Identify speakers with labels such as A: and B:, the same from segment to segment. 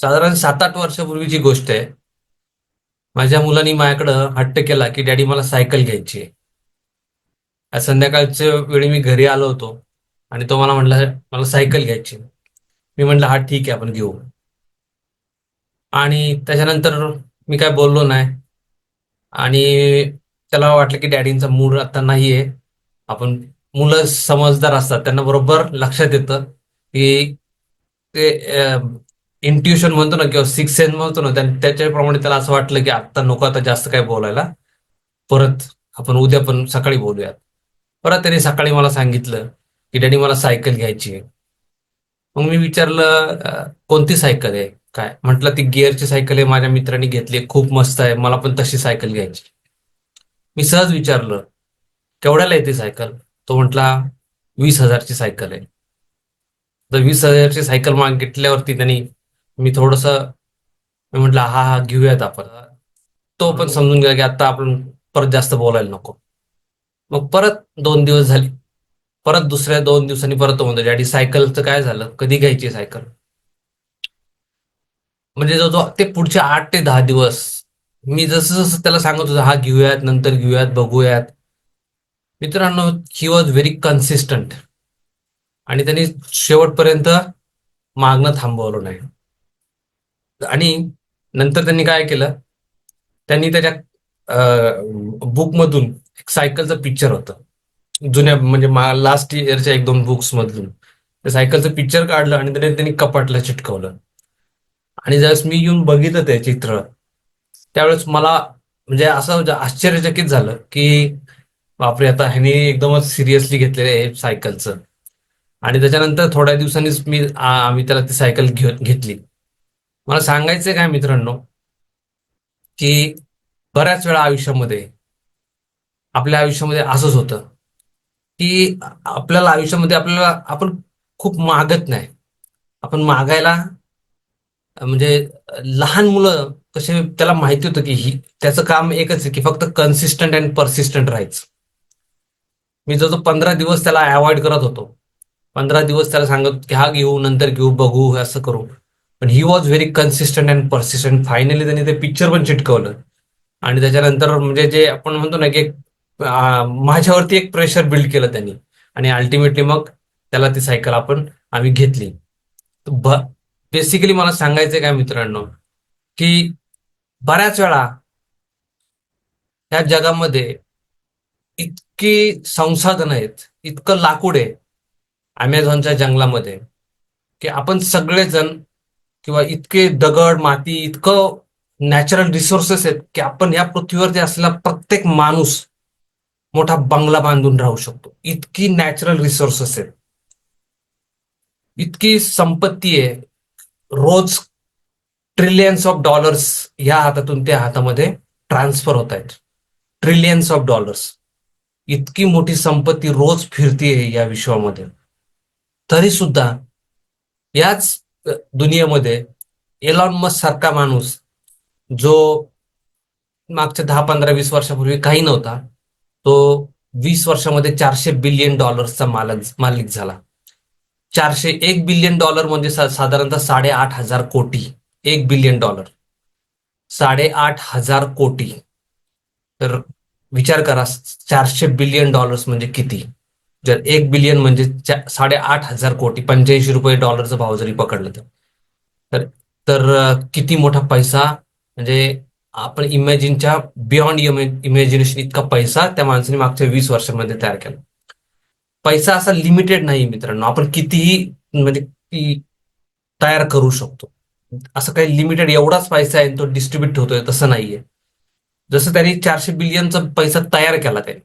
A: साधारण सात आठ वर्षापूर्वीची गोष्ट आहे माझ्या मुलांनी माझ्याकडं हट्ट केला की डॅडी मला सायकल घ्यायची आहे. आज संध्याकाळच्या वेळी मी घरी आलो होतो आणि तो मला म्हटला मला सायकल घ्यायची मी म्हटलं हा ठीक आहे आपण घेऊ. आणि त्याच्यानंतर मी काय बोललो नाही. आणि त्याला वाटलं की डॅडींचा मूड आता नाहीये आपण मुलं समजदार असतात त्यांना बरोबर लक्षात येतं की ते इंट्युशन म्हणतो ना किंवा सिक्स सेन्स म्हणतो ना त्याच्याप्रमाणे त्याला असं वाटलं की आता नको आता जास्त काय बोलायला. परत आपण उद्या पण सकाळी बोलूयात. परत त्याने सकाळी मला सांगितलं की डॅडी मला सायकल घ्यायची आहे. मग मी विचारलं कोणती सायकल आहे? काय? म्हटलं ती गिअरची सायकल आहे माझ्या मित्रांनी घेतली खूप मस्त आहे मला पण तशी सायकल घ्यायची मी सहज विचारलं केवढ्याला येते सायकल? तो म्हटला वीस हजारची सायकल आहे. तर वीस हजारची सायकल मागितल्यावरती त्यांनी मी थोडस मी म्हटलं हा हा घेऊयात आपण. तो पण समजून गेला की आता आपण परत जास्त बोलायला नको. मग परत दोन दिवस झाले. परत दुसऱ्या दोन दिवसांनी परत तो म्हणतो डॅडी सायकलचं काय झालं? कधी घ्यायची सायकल? म्हणजे जो जो ते पुढचे आठ ते दहा दिवस मी जसं जसं त्याला सांगत होतो हा घेऊयात नंतर घेऊयात बघूयात. मित्रांनो ही वॉज व्हेरी कन्सिस्टंट आणि त्यांनी शेवटपर्यंत मागणं थांबवलं नाही. आणि नंतर त्यांनी काय केलं? त्यांनी त्याच्या बुकमधून एक सायकलचं पिक्चर होतं. जुन्या म्हणजे लास्ट इयरच्या एक दोन बुक्स मधून सायकलचं पिक्चर काढलं आणि त्याने त्यांनी कपाटला चिटकवलं. आणि ज्यावेळेस मी येऊन बघितलं ते चित्र त्यावेळेस मला म्हणजे असं म्हणजे आश्चर्यचकित झालं की बापरे आता ह्यानी एकदमच सिरियसली घेतलेलं आहे सायकलचं आणि त्याच्यानंतर थोड्या दिवसांनीच मी आम्ही त्याला ती सायकल घेऊन घेतली. मला सांगायचं काय मित्रांनो? की बऱ्याच वेळा आयुष्यामध्ये आपल्या आयुष्यामध्ये असंच होतं की आपल्याला आयुष्यामध्ये आपल्याला आपण खूप मागत नाही. आपण मागायला म्हणजे लहान मुलं कसे त्याला माहिती होतं की ही त्याचं काम एकच आहे की फक्त कन्सिस्टंट अँड परसिस्टंट राहायचं. मी जो पंधरा दिवस त्याला अवॉइड करत होतो पंधरा दिवस त्याला सांगत की हा घेऊ नंतर घेऊ बघू असं करू. पण he was very consistent and persistent finally त्यांनी ते पिक्चर पण चिटकवलं. आणि त्याच्यानंतर म्हणजे जे आपण म्हणतो ना की माझ्यावरती एक प्रेशर बिल्ड केलं त्यांनी. आणि अल्टिमेटली मग त्याला ती सायकल आपण आम्ही घेतली. बेसिकली मला सांगायचंय काय मित्रांनो की बऱ्याच वेळा ह्या जगामध्ये इतकी संसाधनं आहेत इतकं लाकूड आहे अमेझॉनच्या जंगलामध्ये की आपण सगळेजण किंवा इतके दगड माती इतकं नॅचरल रिसोर्सेस आहेत की आपण या पृथ्वीवरती असलेला प्रत्येक माणूस मोठा बंगला बांधून राहू शकतो. इतकी नॅचरल रिसोर्सेस आहेत. इतकी संपत्ती आहे. रोज ट्रिलियन्स ऑफ डॉलर्स ह्या हातातून त्या हातामध्ये ट्रान्सफर होत आहेत. ट्रिलियन्स ऑफ डॉलर्स इतकी मोठी संपत्ती रोज फिरतीये या विश्वामध्ये. तरी सुद्धा याच दुनियेमध्ये एलॉन मस्क सारखा माणूस जो मागच्या दहा पंधरा वीस वर्षापूर्वी काही नव्हता तो वीस वर्षामध्ये चारशे बिलियन डॉलर्सचा मालक मालिक झाला. चारशे एक बिलियन डॉलर म्हणजे सा- साधारणतः साडेआठ हजार कोटी. एक बिलियन डॉलर साडेआठ हजार कोटी. तर विचार करा चारशे बिलियन डॉलर्स म्हणजे किती? जर एक बिलियन म्हणजे साडेआठ हजार कोटी पंच्याऐंशी रुपये डॉलरचा भाव जरी पकडलं तर. तर तर किती मोठा पैसा म्हणजे आपण इमॅजिनच्या बियॉन्ड इमॅजिनेशन इतका पैसा त्या माणसाने मागच्या वीस वर्षांमध्ये तयार केला. पैसा असा लिमिटेड नाही मित्रांनो. आपण कितीही म्हणजे तयार करू शकतो. असं काही लिमिटेड एवढाच पैसा आहे तो डिस्ट्रीब्युट होतोय तसं नाहीये. जसं त्यांनी चारशे बिलियनचा पैसा तयार केला त्याने.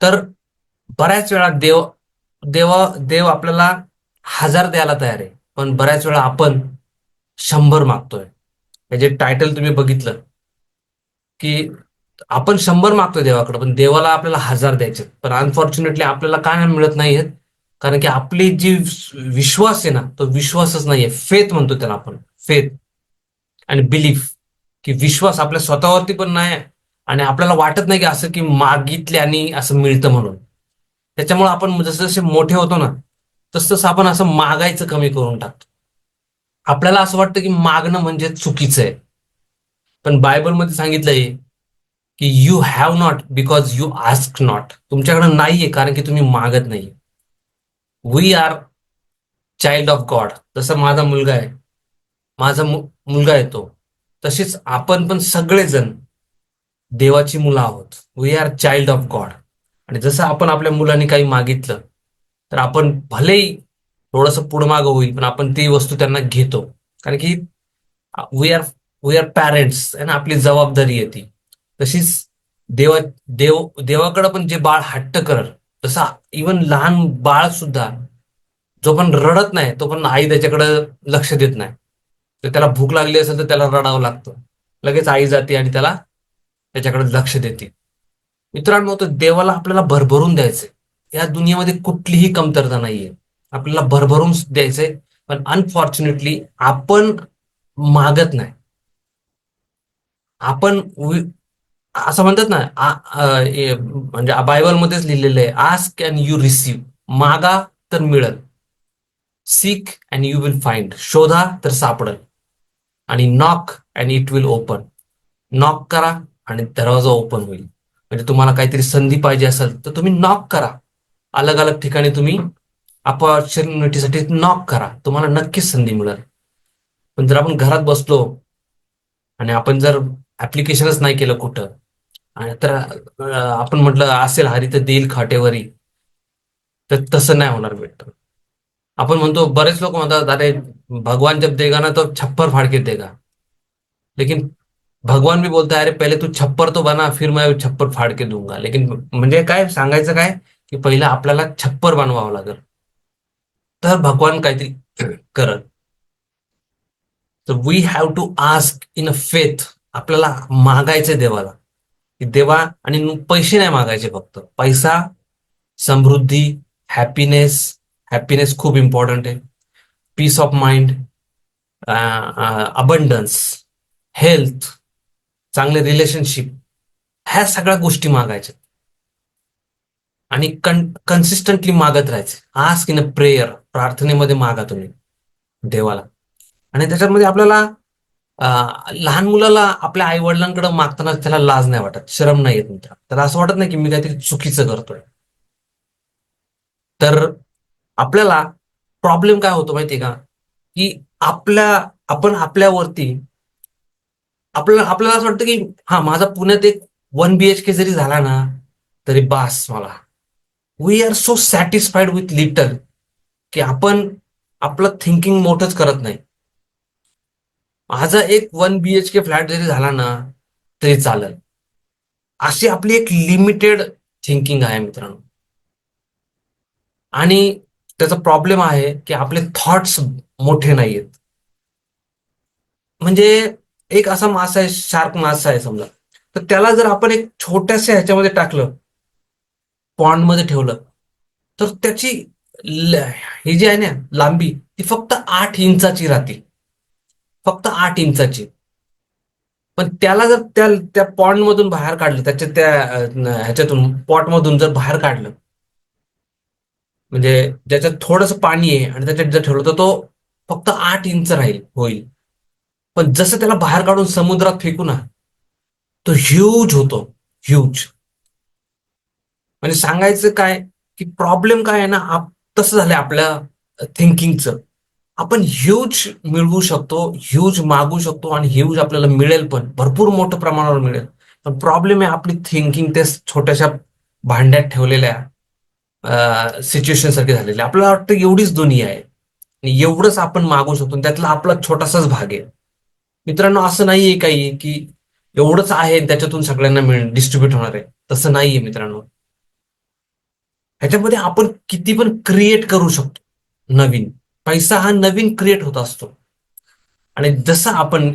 A: तर बऱ्याच वेळा देव देवा देव आपल्याला हजार द्यायला तयार आहे. पण बऱ्याच वेळा आपण शंभर मागतोय. याचे टायटल तुम्ही बघितलं की आपण शंभर मागतोय देवाकडे पण देवाला आपल्याला हजार द्यायचे पण अनफॉर्च्युनेटली आपल्याला काय मिळत नाहीयेत कारण की आपली जी विश्वास आहे ना तो विश्वासच नाहीये. फेथ म्हणतो त्याला आपण. फेथ आणि बिलीफ की विश्वास आपल्या स्वतःवरती पण नाही आणि आपल्याला वाटत नाही की असं की मागितल्याने असं मिळतं म्हणून. त्याच्यामुळे आपण जसे जसे मोठे होतो ना तस तसं आपण असं मागायचं कमी करून टाकतो. आपल्याला असं वाटतं की मागणं म्हणजे चुकीचं आहे. पण बायबलमध्ये सांगितलंय की you have not because you ask not तुमच्याकडे नाहीये कारण की तुम्ही मागत नाही we are child of God जसं माझा मुलगा आहे. माझा मु- मुलगा आहे तो. तसेच आपण पण सगळेजण देवाची मुलं आहोत. We are child of God आणि जसं आपण आपल्या मुलांनी काही मागितलं तर आपण भलेही थोडंसं पुढं मागं होईल पण आपण ती वस्तू त्यांना घेतो. कारण की we are we are parents आणि आपली जबाबदारी आहे ती. तशीच देवा देव देवाकडं पण जे बाळ हट्ट करल तसा इवन लहान बाळ सुद्धा जो पण रडत नाही तो पण आई त्याच्याकडं लक्ष देत नाही. तर त्याला भूक लागली असेल तर त्याला रडावं लागतं. लगेच आई जाते आणि त्याला त्याच्याकडे लक्ष देते. मित्रांनो तर देवाला आपल्याला भरभरून द्यायचंय. या दुनियेमध्ये कुठलीही कमतरता नाहीये. आपल्याला भरभरून द्यायचंय पण अनफॉर्च्युनेटली आपण मागत नाही. आपण असं म्हणतात ना म्हणजे बायबलमध्येच लिहिलेलं आहे आस्क अँड यू रिसीव्ह मागा तर मिळेल. Seek and you will find शोधा तर सापडेल. आणि knock and it will open knock करा आणि दरवाजा ओपन होईल. म्हणजे तुम्हाला काहीतरी संधी पाहिजे असेल तर तुम्ही नॉक करा. अलग अलग ठिकाणी तुम्ही अपॉर्च्युनिटीसाठी नॉक करा. तुम्हाला नक्कीच संधी मिळेल. पण जर आपण घरात बसलो आणि आपण जर ऍप्लिकेशनच नाही केलं कुठं आणि तर आपण म्हटलं असेल हरी तर देईल खाटेवरी तर तसं नाही होणार भेटत. आपण म्हणतो बरेच लोक म्हणतात अरे भगवान जब देगा ना तो छप्पर फाडके देगा. लेकिन भगवान भी बोलता है अरे पहले तू छप्पर तो बना फिर मैं छप्पर फाड़ के दूंगा। लेकिन म्हणजे काय सांगायचं काय? की पहिला आपल्याला छप्पर बनवावं लागेल. तर भगवान काहीतरी करत. तर we have to ask in a faith आपल्याला मागायचे देवाला. की देवा आणि पैसे नाही मागायचे फक्त. पैसा समृद्धी हॅपीनेस हॅपीनेस खूप इम्पॉर्टंट आहे. Peace of mind abundance health चांगले रिलेशनशिप ह्या सगळ्या गोष्टी मागायच्या. आणि कन कन्सिस्टंटली मागत राहायचे. आज इन अ प्रेयर प्रार्थनेमध्ये मागा तुम्ही. देवाला. आणि त्याच्यामध्ये आपल्याला लहान मुलाला आपल्या आई वडिलांकडे मागताना त्याला लाज नाही वाटत. शरम नाही येत मित्र त्याला असं वाटत नाही की मी काहीतरी चुकीचं करतोय. तर आपल्याला प्रॉब्लेम काय होतो माहितीये का? की आपल्या आपण आपल्यावरती आपल्याला आपल्याला असं वाटतं की हा माझा पुण्यात एक वन बी एच के जरी झाला ना तरी बास मला. We are so satisfied with little की आपण आपलं थिंकिंग मोठंच करत नाही. माझा एक one B H K flat जरी झाला ना तरी चालेल. अशी आपली एक लिमिटेड थिंकिंग आहे मित्रांनो. आणि त्याचा प्रॉब्लेम आहे की आपले थॉट्स मोठे नाहीयेत. म्हणजे एक असा मासा आहे शार्क मासा आहे समजा. तर त्याला जर आपण एक छोट्याशा ह्याच्यामध्ये टाकलं पॉन्डमध्ये ठेवलं तर त्याची ही जी आहे ना लांबी ती फक्त आठ इंचाची राहते फक्त आठ इंचाची. पण त्याला जर त्या त्या पॉन्ड मधून बाहेर काढलं त्याच्या त्या ह्याच्यातून पॉट मधून जर बाहेर काढलं म्हणजे ज्याच्यात थोडस पाणी आहे आणि त्याच्यात जर ठेवलं तर तो फक्त आठ इंच राहील होईल. पण जसं त्याला बाहेर काढून समुद्रात फेकू ना तो ह्यूज होतो ह्यूज म्हणजे सांगायचं काय की प्रॉब्लेम काय आहे ना आप तसं झालंय आपल्या थिंकिंगचं आपण ह्यूज मिळवू शकतो ह्यूज मागू शकतो आणि ह्यूज आपल्याला मिळेल पण भरपूर मोठ्या प्रमाणावर मिळेल. पण प्रॉब्लेम आहे आपली थिंकिंग त्या छोट्याशा भांड्यात ठेवलेल्या सिच्युएशन सारखी झालेली. आपल्याला वाटतं एवढीच दुनिया आहे. आणि एवढंच आपण मागू शकतो त्यातला आपला छोटासाच भाग आहे. मित्रांनो असं नाहीये काही की एवढंच आहे त्याच्यातून सगळ्यांना मिळ डिस्ट्रीब्यूट होणार आहे. तसं नाहीये मित्रांनो. ह्याच्यामध्ये आपण किती पण क्रिएट करू शकतो. नवीन. पैसा हा नवीन क्रिएट होत असतो. आणि जसं आपण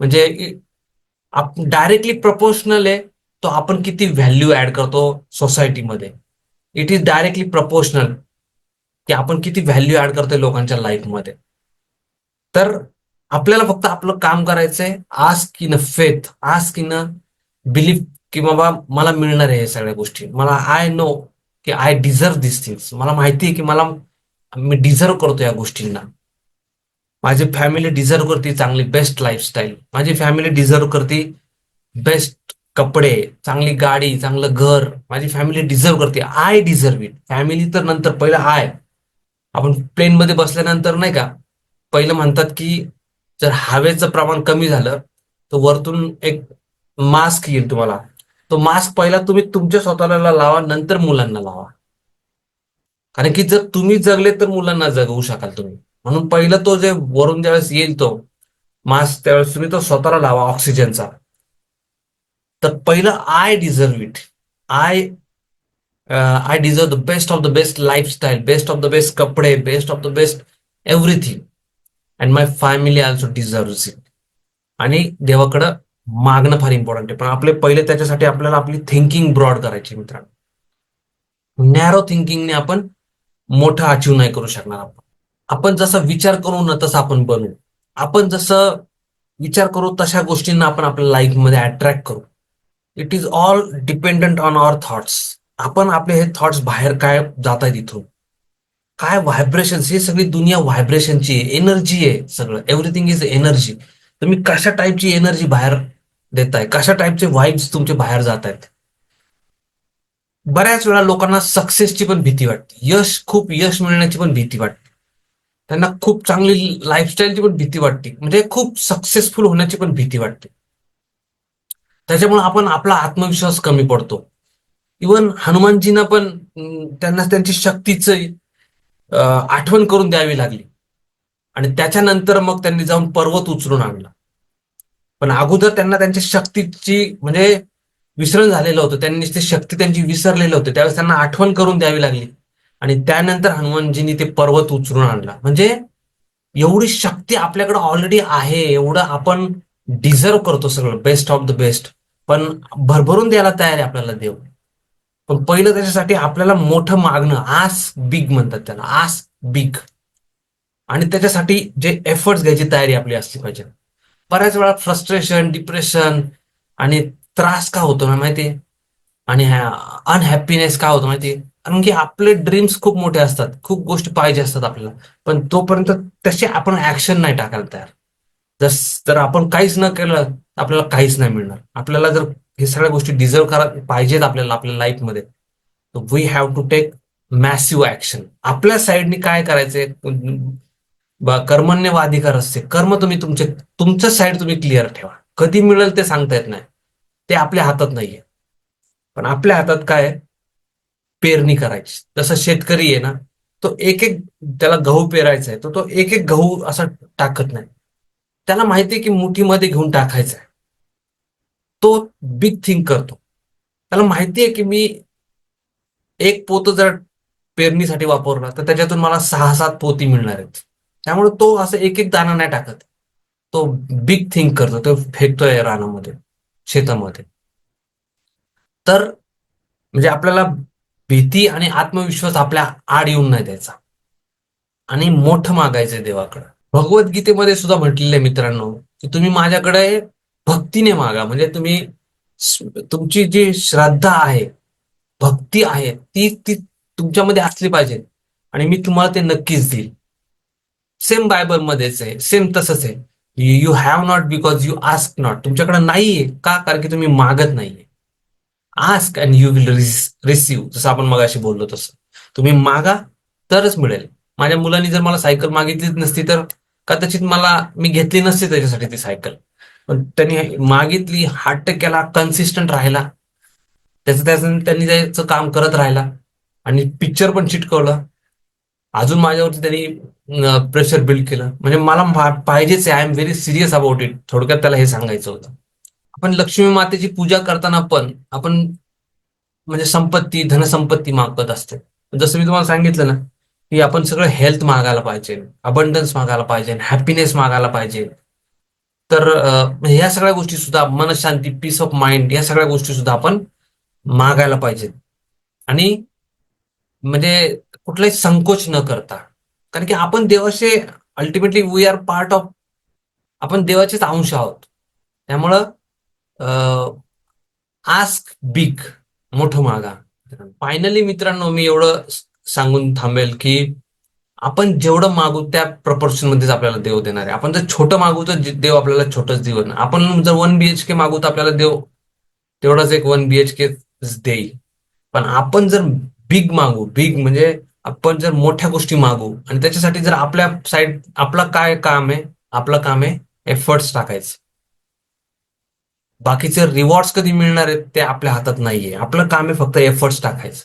A: म्हणजे डायरेक्टली प्रपोर्शनल आहे तो आपण किती व्हॅल्यू ऍड करतो सोसायटीमध्ये इट इज डायरेक्टली प्रपोर्शनल की आपण किती व्हॅल्यू ऍड करतोय लोकांच्या लाईफमध्ये तर आपल्याला फक्त आपलं काम करायचंय. Ask in a faith ask in a belief की बाबा मला मिळणार आहे या सगळ्या गोष्टी. मला आय नो की आय डिझर्व दिस थिंग्स मला माहिती आहे की मला मी डिझर्व करतो या गोष्टींना. माझी फॅमिली डिझर्व करते चांगली बेस्ट लाईफस्टाईल माझी फॅमिली डिझर्व करते बेस्ट कपडे चांगली गाडी चांगलं घर. माझी फॅमिली डिझर्व करते. आय डिझर्व इट फॅमिली तर नंतर पहिलं आय आपण प्लेन मध्ये बसल्यानंतर नाही का पहिलं म्हणतात की जर हवेचं प्रमाण कमी झालं तर वरतून एक मास्क येईल तुम्हाला. तो मास्क पहिला तुम्ही तुमच्या स्वतःला लावा नंतर मुलांना लावा. कारण की जर तुम्ही जगले तर मुलांना जगवू शकाल तुम्ही. म्हणून पहिलं तो जे वरून ज्यावेळेस येईल तो मास्क त्यावेळेस तुम्ही तो स्वतःला लावा ऑक्सिजनचा तर पहिलं I deserve it I I deserve the best of the best lifestyle best of the best कपडे best of the best everything and my family also deserve it आणि देवाकडं मागणं फार इम्पॉर्टंट आहे. पण आपले पहिले त्याच्यासाठी आपल्याला आपली थिंकिंग ब्रॉड करायची मित्रांनो. नॅरो थिंकिंगने आपण मोठं अचीव नाही करू शकणार आपण. आपण जसा विचार करू ना तसं आपण बनू. आपण जसं विचार करू तशा गोष्टींना आपण आपल्या लाईफमध्ये अट्रॅक्ट करू. It is all dependent on our thoughts आपण आपले हे थॉट्स बाहेर काय जात आहेत इथून? काय व्हायब्रेशन हे सगळी दुनिया व्हायब्रेशनची आहे एनर्जी आहे सगळं. एव्हरीथिंग इज एनर्जी तुम्ही कशा टाईपची एनर्जी बाहेर देताय? कशा टाईपचे वाईब्स तुमचे बाहेर जात आहेत बऱ्याच वेळा लोकांना सक्सेसची पण भीती वाटते. यश खूप यश मिळण्याची पण भीती वाटते. त्यांना खूप चांगली लाईफस्टाईलची पण भीती वाटते. म्हणजे खूप सक्सेसफुल होण्याची पण भीती वाटते. त्याच्यामुळे आपण आपला आत्मविश्वास कमी पडतो. इवन हनुमानजींना पण त्यांना त्यांची शक्तीचं आठवण करून द्यावी लागली. आणि त्याच्यानंतर मग त्यांनी जाऊन पर्वत उचलून आणला. पण अगोदर त्यांना त्यांच्या शक्तीची म्हणजे विसरण झालेलं होतं. त्यांनी ते शक्ती त्यांची विसरलेलं होतं. त्यावेळेस त्यांना आठवण करून द्यावी लागली. आणि त्यानंतर हनुमानजींनी ते पर्वत उचलून आणला. म्हणजे एवढी शक्ती आपल्याकडे ऑलरेडी आहे. एवढं आपण डिझर्व करतो सगळं. बेस्ट ऑफ द बेस्ट पण भरभरून द्यायला तयार आहे आपल्याला देव पण पहिलं त्याच्यासाठी आपल्याला मोठं मागणं आस बिग म्हणतात त्याला आस बिग आणि त्याच्यासाठी जे एफर्ट्स घ्यायची तयारी आपली असली पाहिजे. बऱ्याच वेळा फ्रस्ट्रेशन डिप्रेशन आणि त्रास का होतो ना माहितीये? आणि अनहॅपीनेस का होतो माहितीये? कारण की आपले ड्रीम्स खूप मोठे असतात खूप गोष्टी पाहिजे असतात आपल्याला. पण तोपर्यंत तसे आपण ऍक्शन नाही टाकायला तयार. जर जर आपण काहीच न केलं आपल्याला काहीच नाही मिळणार. आपल्याला जर हे सगळ्या गोष्टी डिझर्व करा पाहिजेत आपल्याला आपल्या लाईफमध्ये we have to take massive action आपल्या साईडनी काय करायचंय? कर्मण्य व अधिकार असते कर्म तुम्ही तुमचे तुमचं साईड तुम्ही क्लिअर ठेवा. कधी मिळेल ते सांगता येत नाही. ते आपल्या हातात नाहीये. पण आपल्या हातात काय? पेरणी करायची. जसं शेतकरी आहे ना तो एक एक त्याला गहू पेरायचा आहे तो तो एक एक गहू असा टाकत नाही. त्याला माहिती आहे की मुठीमध्ये घेऊन टाकायचा आहे तो बिग थिंक करतो. त्याला माहिती आहे की मी एक पोत जर पेरणीसाठी वापरला तर त्याच्यातून मला सहा सात पोती मिळणार आहेत. त्यामुळे तो असं एक एक दाना नाही टाकत. तो बिग थिंक करतो. तो फेकतोय रानामध्ये शेतामध्ये. तर म्हणजे आपल्याला भीती आणि आत्मविश्वास आपल्या आड येऊन नाही द्यायचा. आणि मोठं मागायचंय देवाकडं. भगवद्गीतेमध्ये सुद्धा म्हटलेलं आहे मित्रांनो की तुम्ही माझ्याकडे भक्तीने मागा. म्हणजे तुम्ही तुमची जी श्रद्धा आहे भक्ती आहे ती ती तुमच्यामध्ये असली पाहिजे. आणि मी तुम्हाला ते नक्कीच देईल. सेम बायबल मध्येच आहे सेम तसंच आहे. You have not because you ask not तुमच्याकडे नाहीये. का? कारण की तुम्ही मागत नाहीये. Ask and you will receive जसं आपण मगाशी बोललो तसं. तुम्ही मागा तरच मिळेल. माझ्या मुलांनी जर मला सायकल मागितलीच नसती तर कदाचित मला मी घेतली नसती त्याच्यासाठी ती सायकल. पण त्यांनी मागितली हार्ट केला कन्सिस्टंट राहिला. त्याचं त्याचं त्यांनी त्याचं काम करत राहिला. आणि पिक्चर पण चिटकवलं. अजून माझ्यावरती त्यांनी प्रेशर बिल्ड केलं. म्हणजे मला पाहिजेच आहे. I am very serious about it थोडक्यात त्याला हे सांगायचं होतं. आपण लक्ष्मी मातेची पूजा करताना पण आपण म्हणजे संपत्ती धनसंपत्ती मागत असते. जसं मी तुम्हाला सांगितलं ना की आपण सगळं हेल्थ मागायला पाहिजे. अबंडन्स मागायला पाहिजे. हॅपीनेस मागायला पाहिजे. तर ह्या सगळ्या गोष्टी सुद्धा मनशांती पीस ऑफ माइंड या सगळ्या गोष्टी सुद्धा आपण मागायला पाहिजेत. आणि म्हणजे कुठलाही संकोच न करता कारण की आपण देवाचे ultimately we are part of आपण देवाचेच अंश आहोत. त्यामुळं आस्क बिग मोठं मागा. फायनली मित्रांनो मी एवढं सांगून थांबेल की आपण जेवढं मागू त्या प्रपोर्शन मध्येच आपल्याला देव देणार आहे. आपण जर छोटं मागू तर देव आपल्याला छोटंच देऊ आपण जर वन बीएचके मागू तर आपल्याला देव तेवढाच एक वन बीएचके देईल. पण आपण जर बिग मागू बिग म्हणजे आपण जर मोठ्या गोष्टी मागू आणि त्याच्यासाठी जर आपल्या साईड आपलं काय काम आहे आपलं काम आहे एफर्ट्स टाकायचं. बाकीचे रिवॉर्ड्स कधी मिळणार आहेत ते आपल्या हातात नाहीये. आपलं काम आहे फक्त एफर्ट्स टाकायचं.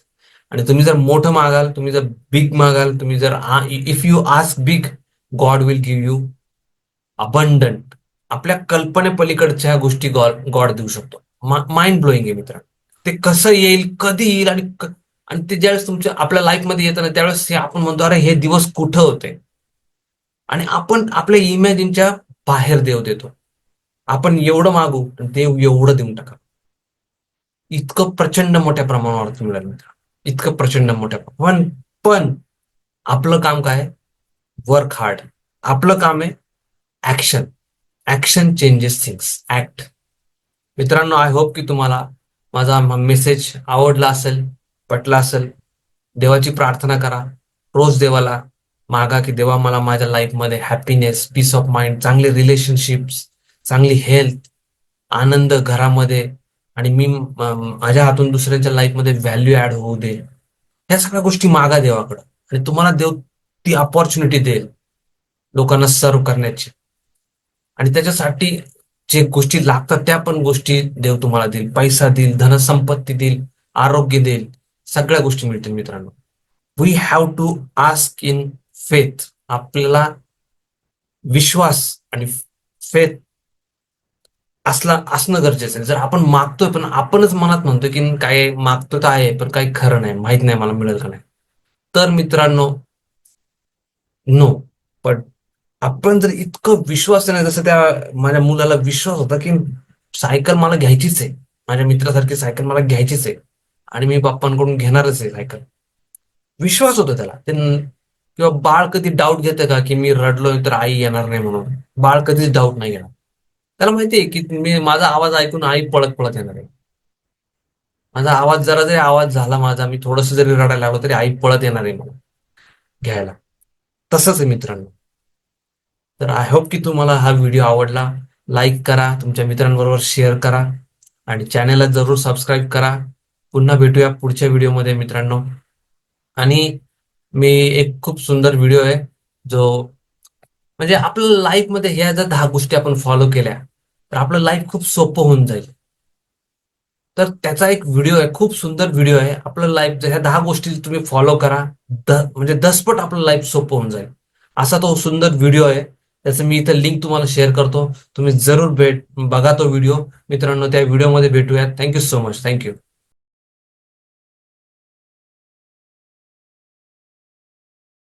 A: आणि तुम्ही जर मोठं मागाल तुम्ही जर बिग मागाल तुम्ही जर if you ask big God will give you abundant आपल्या कल्पनेपलीकडच्या गोष्टी गॉड गॉड देऊ शकतो. माइंड ब्लोईंग आहे मित्र ते कसं येईल कधी येईल आणि आणि ते ज्यावेळेस तुमच्या आपल्या लाईफमध्ये येतं ना त्यावेळेस हे आपण म्हणतो अरे हे दिवस कुठं होते? आणि आपण आपल्या इमॅजिनच्या बाहेर देव देतो. आपण एवढं मागू देव एवढं देऊन टाका. इतकं प्रचंड मोठ्या प्रमाणावर मिळेल मित्र इतकं प्रचंड मोठ्या पण पण आपलं काम काय? वर्क हार्ड आपलं काम आहे action action changes things act मित्रांनो आय होप की तुम्हाला माझा मेसेज आवडला असेल पटला असेल. देवाची प्रार्थना करा. रोज देवाला मागा की देवा मला माझ्या लाईफमध्ये हॅपीनेस पीस ऑफ माइंड चांगले रिलेशनशिप्स चांगली हेल्थ आनंद घरामध्ये आणि मी माझ्या हातून दुसऱ्यांच्या लाईफमध्ये व्हॅल्यू ऍड होऊ दे. ह्या सगळ्या गोष्टी मागा देवाकडं. आणि तुम्हाला देव ती अपॉर्च्युनिटी देईल लोकांना सर्व करण्याची. आणि त्याच्यासाठी जे गोष्टी लागतात त्या पण गोष्टी देव तुम्हाला देईल. पैसा देईल धनसंपत्ती देईल आरोग्य देईल सगळ्या गोष्टी मिळतील मित्रांनो. We have to ask in faith आपल्याला विश्वास आणि फेथ असला असणं गरजेचं आहे. जर आपण मागतोय पण आपणच मनात म्हणतोय की काय मागतो तर आहे पण काही खरं नाही माहीत नाही मला मिळेल का नाही. तर मित्रांनो नो पण आपण जर इतकं विश्वास नाही जसं त्या माझ्या मुलाला विश्वास होता की सायकल मला घ्यायचीच आहे. माझ्या मित्रासारखी सायकल मला घ्यायचीच आहे. आणि मी बाप्पांकडून घेणारच आहे सायकल. विश्वास होता त्याला. ते किंवा बाळ कधी डाऊट घेतं का की मी रडलोय तर आई येणार नाही म्हणून? बाळ कधीच डाऊट नाही घेणार. त्याला माहितीये की मी माझा आवाज ऐकून आई पळत पळत येणार आहे. माझा आवाज जरा जरी आवाज झाला माझा मी थोडस जरी रडायला लागलो तरी आई पळत येणार आहे मला घ्यायला. तसंच आहे मित्रांनो. तर आय होप की तुम्हाला हा व्हिडिओ आवडला. लाईक करा तुमच्या मित्रांबरोबर शेअर करा आणि चॅनलला जरूर सबस्क्राईब करा. पुन्हा भेटूया पुढच्या व्हिडिओमध्ये मित्रांनो. आणि मी एक खूप सुंदर व्हिडिओ आहे जो म्हणजे आपल्या लाईफमध्ये ह्या जर दहा गोष्टी आपण फॉलो केल्या तर आपलं लाईफ खूप सोपं होऊन जाईल. तर त्याचा एक व्हिडिओ आहे खूप सुंदर व्हिडिओ आहे. आपलं लाईफ ह्या दहा गोष्टी तुम्ही फॉलो करा. द म्हणजे दसपट आपलं लाईफ सोपं होऊन जाईल. असा तो सुंदर व्हिडिओ आहे. त्याचं मी इथं लिंक तुम्हाला शेअर करतो. तुम्ही जरूर भेट बघा तो व्हिडिओ मित्रांनो त्या व्हिडिओमध्ये भेटूयात. Thank you so much thank you